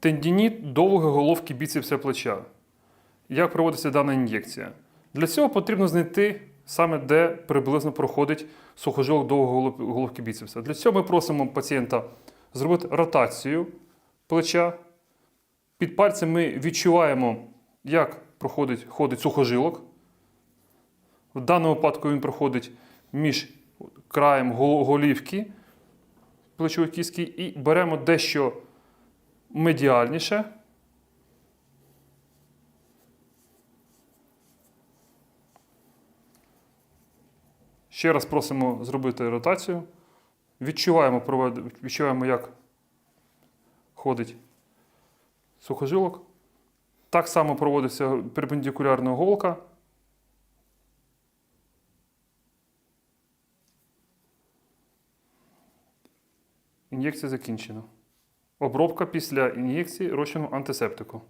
Тендініт довгої головки біцепса плеча. Як проводиться дана ін'єкція? Для цього потрібно знайти саме де приблизно проходить сухожилок довгої головки біцепса. Для цього ми просимо пацієнта зробити ротацію плеча. Під пальцем ми відчуваємо, як проходить ходить сухожилок. В даному випадку він проходить між краєм голівки плечової кістки і беремо дещо медіальніше. Ще раз просимо зробити ротацію. Відчуваємо, відчуваємо, як ходить сухожилок. Так само проводиться перпендикулярна голка. Ін'єкція закінчена. Обробка після ін'єкції розчину антисептику.